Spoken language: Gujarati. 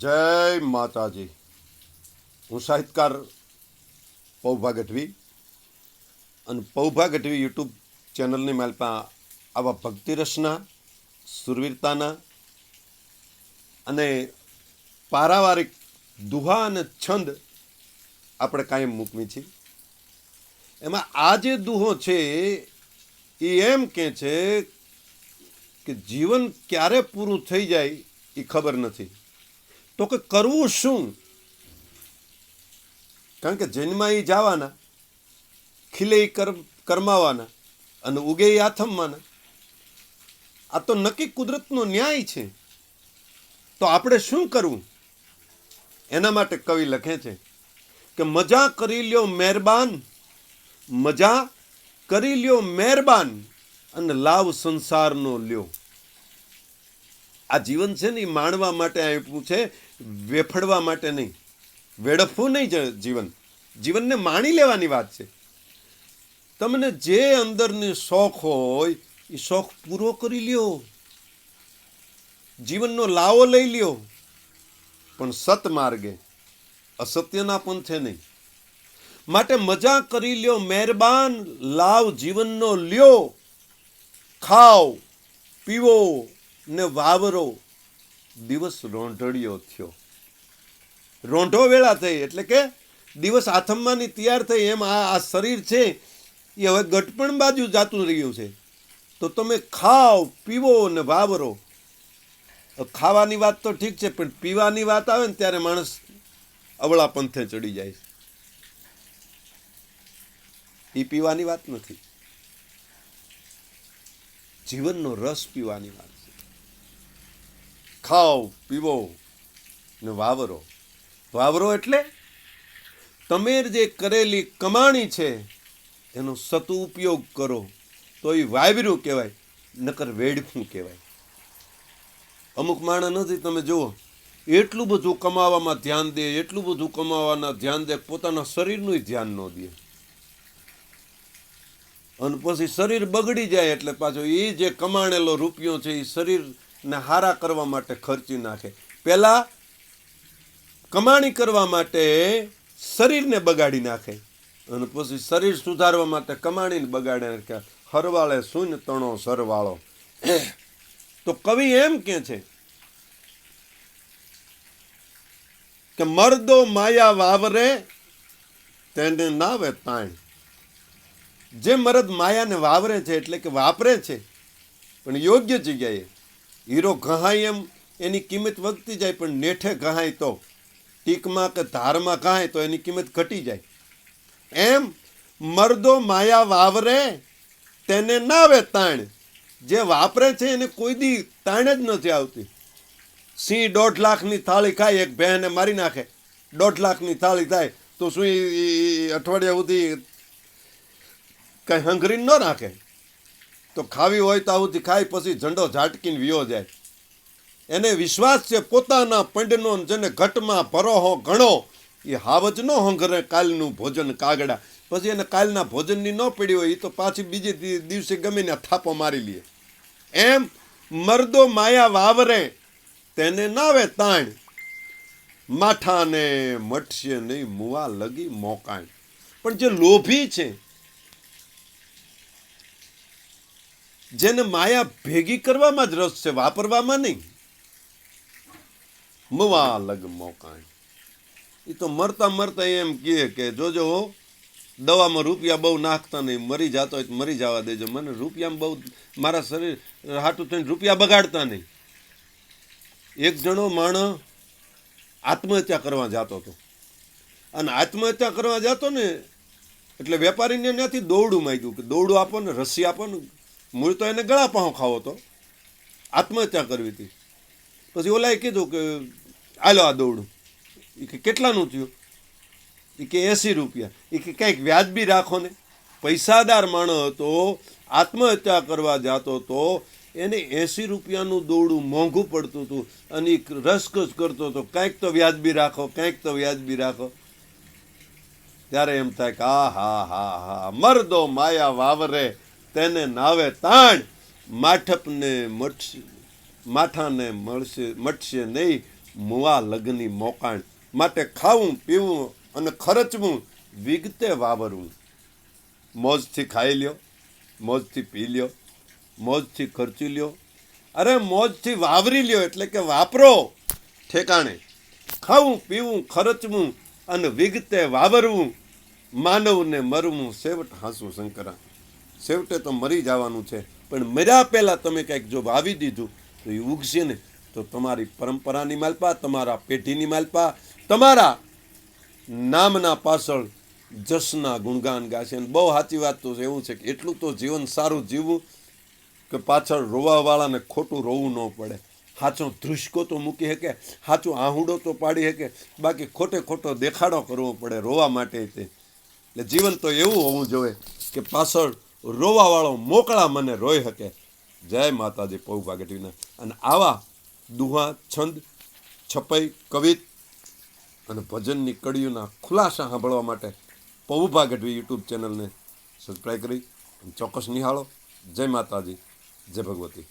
જય માતાજી. હું સાહિત્યકાર પૌભા ગઢવી અને પૌભા ગઢવી યુટ્યુબ ચેનલની માલપા આવા ભક્તિરસના સુરવીરતાના અને પારાવારિક દુહા અને છંદ આપણે કાયમ મૂકવી છીએ. એમાં આ જે દુહો છે એ એમ કે છે કે જીવન ક્યારે પૂરું થઈ જાય એ ખબર નથી. તો કે કરવું શું? કારણ કે જન્મા એ જવાના, ખીલે કરમાવાના અને ઉગે એ આથમવાના. આ તો નક્કી કુદરતનો ન્યાય છે. તો આપણે શું કરવું? એના માટે કવિ લખે છે કે મજા કરી લ્યો મહેરબાન, મજા કરી લ્યો મહેરબાન અને લાવ સંસારનો લ્યો. આ જીવન છે ને એ માણવા માટે આપ્યું છે, વેફડવા માટે નહીં. વેડફવું નહીં જીવન. જીવનને માણી લેવાની વાત છે. તમને જે અંદરની શોખ હોય, એ શોખ પૂરો કરી લ્યો. જીવનનો લાવો લઈ લ્યો. પણ સત માર્ગે અસત્યના પંથે નહીં. માટે મજા કરી લ્યો, મહેરબાન. લાવ જીવનનો લ્યો. ખાઓ, પીવો. ને વાવરો દિવસ રોંઢળિયો થયો. રોંઢો વેળા થઈ, એટલે કે દિવસ આથમવાની તૈયાર થઈ એમ આ આ શરીર છે, એ હવે ગટપણ બાજુ જાતું રહ્યું છે. તો તમે ખાઓ, પીવો ને વાવરો. ખાવાની વાત તો ઠીક છે, પણ પીવાની વાત આવે ને ત્યારે માણસ અવળા પંથે ચડી જાય એ પીવાની વાત નથી. જીવનનો રસ પીવાની વાત. ખાઓ, પીવો ને વાવરો. વાવરો એટલે તમે જે કરેલી કમાણી છે, એનો સદુપયોગ કરો. તો એ વાવર્યું કહેવાય, નકર વેડફું કહેવાય. અમુક માણસ નથી, તમે જુઓ, એટલું બધું કમાવામાં ધ્યાન દે, એટલું બધું કમાવાના ધ્યાન દે, પોતાના શરીરનું ધ્યાન ન દે. અને પછી શરીર બગડી જાય એટલે પાછો એ જે કમાણેલો રૂપિયો છે એ શરીરને હારા કરવા માટે ખર્ચી નાખે. પહેલાં કમાણી કરવા માટે શરીરને બગાડી નાખે અને પછી શરીર સુધારવા માટે કમાણીને બગાડે નાખે હરવાળે શૂન્ય તણો સરવાળો. તો કવિ એમ કે છે કે મર્દો માયા વાવરે તેને નાવે તાણ. જે મરદ માયાને વાવરે છે એટલે કે વાપરે છે, પણ યોગ્ય જગ્યાએ હીરો ઘહાય એમ એની કિંમત વધતી જાય, પણ નેઠે ઘહાય તો ટીકમાં કે ધારમાં ઘહાય તો એની કિંમત ઘટી જાય. એમ મર્દો માયા વાવરે, તેને નાવે તાણ. જે વાપરે છે એને કોઈ દી તાણ જ નથી આવતી. સિંહ દોઢ લાખની થાળી ખાય, એક બહેને મારી નાખે. દોઢ લાખની થાળી થાય, તો શું અઠવાડિયા સુધી કંઈ હંગરી ન રાખે? તો ખાવી હોય તો આવું ખાય, પછી ઝંડો ઝાટકીને વિયો જાય. એને વિશ્વાસ છે, પોતાના પંડનો જેને ઘટમાં ભરોહો ઘણો, એ હાવજ ન હંગરે કાલનું ભોજન કાગડા. પછી એને કાલના ભોજનની ન પડી હોય એ તો પાછી બીજે દિવસે ગમે ને થાપો મારી લે. એમ મર્દો માયા વાવરે, તેને નાવે તાણ. માઠાને મઠશે નહીં, મુવા લગી મોકાણ. પણ જે લોભી છે જેને માયા ભેગી કરવામાં જ રસ છે, વાપરવામાં નહીં. મવા અલગ મોકાણ. એ તો મરતા મરતા એમ કહે કે, જોજો દવામાં રૂપિયા બહુ નાખતા નહીં, મરી જતો હોય તો મરી જવા દેજો. મને રૂપિયામાં બહુ, મારા શરીર હાટું થઈને રૂપિયા બગાડતા નહીં. એક જણો માણસ આત્મહત્યા કરવા જતો હતો. અને આત્મહત્યા કરવા જતો ને, એટલે વેપારીને ત્યાંથી દોરડું માગ્યું કે, દોરડું આપો ને, રસી આપો ને મૂળ તો એને ગળા પાઉં ખાવો હતો. આત્મહત્યા કરવી હતી. પછી ઓલાએ કીધું કે આલો આ દોડું. એ કે, કેટલાનું થયું? એ કે, એંસી રૂપિયા. એ કે, કંઈક વ્યાજબી રાખો ને. પૈસાદાર માણસ હતો, આત્મહત્યા કરવા જતો હતો, એને એંસી રૂપિયાનું દોડું મોંઘું પડતું હતું અને એ રસકસ કરતો હતો. કંઈક તો વ્યાજબી રાખો, કંઈક તો વ્યાજબી રાખો. ત્યારે એમ થાય કે, આ હા હા હા, મરદો માયા વાવરે. તેને નાવે તાણ. માઠપને મટશે માઠાને મળશે મટશે નહીં. મુવા લગ્નની મોકાણ. માટે ખાવું, પીવું અને ખર્ચવું વિગતે વાવરવું. મોજથી ખાઈ લ્યો, મોજથી પી લ્યો, મોજથી ખર્ચી લ્યો. અરે મોજથી વાવરી લ્યો એટલે કે વાપરો. ઠેકાણે. ખાવું, પીવું, ખર્ચવું અને વિગતે વાવરવું. માનવને મરવું, સેવટ હાંસુ શંકરા. છેવટે તો મરી જવાનું છે. પણ મર્યા પહેલાં તમે કંઈક જો વાવી દીધું, તો એ ઉગશે ને. તો તમારી પરંપરાની માલપા, તમારા પેઢીની માલપા, તમારા નામના પાછળ જશના ગુણગાન ગાશે. અને બહુ સાચી વાત તો એવું છે કે એટલું તો જીવન સારું જીવવું કે પાછળ રોવાવાળાને ખોટું રોવું ન પડે. સાચો ધ્રુસકો તો મૂકી શકે સાચો આહુડો તો પાડી શકે. બાકી ખોટે ખોટો દેખાડો કરવો પડે રોવા માટે તે. એટલે જીવન તો એવું હોવું જોઈએ કે પાછળ રોવાવાળો મોકળા મને રોઈ શકે. જય માતાજી, પૌ ભાગટીને. અને આવા દુહા, છંદ, છપાઈ, કવિત અને ભજનની કડીઓના ખુલાસા સાંભળવા માટે પૌભા ગઢવી યુટ્યુબ ચેનલને સબસ્ક્રાઈબ કરી ચોક્કસ નિહાળો. જય માતાજી, જય ભગવતી.